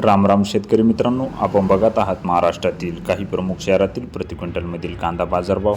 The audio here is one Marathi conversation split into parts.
राम राम शेतकरी मित्रांनो आपण बघत आहात महाराष्ट्रातील काही प्रमुख शहरातील प्रति क्विंटलमधील कांदा बाजारभाव.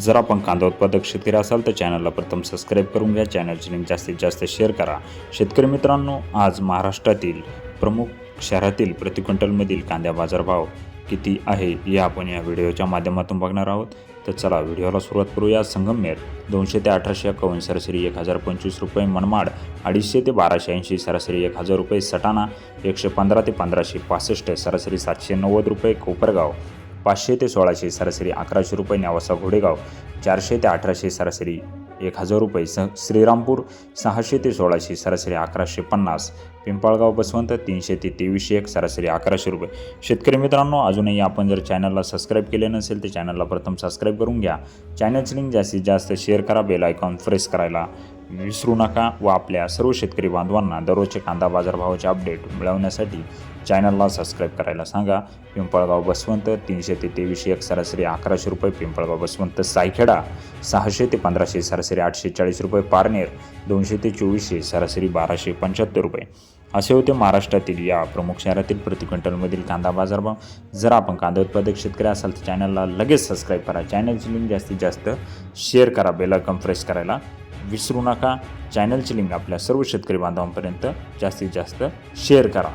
जर आपण कांदा उत्पादक शेतकरी असाल तर चॅनलला प्रथम सबस्क्राईब करून घ्या चॅनलची लिंक जास्तीत जास्त शेअर करा. शेतकरी मित्रांनो आज महाराष्ट्रातील प्रमुख शहरातील प्रति क्विंटलमधील कांद्या बाजारभाव किती आहे हे आपण या व्हिडिओच्या माध्यमातून बघणार आहोत. तर चला व्हिडिओला सुरुवात करूया संगमनेर. दोनशे ते अठराशे एकावन्न सरासरी एक हजार पंचवीस रुपये मनमाड अडीचशे ते बाराशे ऐंशी सरासरी एक हजार रुपये सटाणा एकशे पंधरा ते पंधराशे पासष्ट सरासरी सातशे नव्वद रुपये कोपरगाव पाचशे ते सोळाशे सरासरी अकराशे रुपये न्यावासा घोडेगाव चारशे ते अठराशे सरासरी एक हजार रुपये स श्रीरामपूर सहाशे ते सोळाशे सरासरी अकराशे पन्नास. पिंपळगाव बसवंत तीनशे ते तेवीसशे एक सरासरी अकराशे रुपये. शेतकरी मित्रांनो अजूनही आपण जर चॅनलला सबस्क्राईब केले नसेल तर चॅनलला प्रथम सबस्क्राईब करून घ्या. चॅनलची लिंक जास्तीत जास्त शेअर करा बेल आयकॉन प्रेस करायला. विसरू नका व आपल्या सर्व शेतकरी बांधवांना दररोजचे कांदा बाजारभावाचे अपडेट मिळवण्यासाठी चॅनलला सबस्क्राईब करायला सांगा. पिंपळगाव बसवंत तीनशे ते तेवीसशे एक सरासरी अकराशे रुपये पिंपळगाव बसवंत सायखेडा सहाशे ते पंधराशे सरासरी आठशे चाळीस रुपये पारनेर दोनशे ते चोवीसशे सरासरी बाराशे पंच्याहत्तर रुपये. असे होते महाराष्ट्रातील या प्रमुख शहरातील प्रति क्विंटलमधील कांदा बाजारभाव. जर आपण कांदा उत्पादक शेतकरी असाल तर चॅनलला लगेच सबस्क्राईब करा. चॅनलची लिंक जास्तीत जास्त शेअर करा बेल आयकॉन प्रेस करायला विसरू नका. चॅनलची लिंक आपल्या सर्व शेतकरी बांधवांपर्यंत जास्तीत जास्त शेअर करा.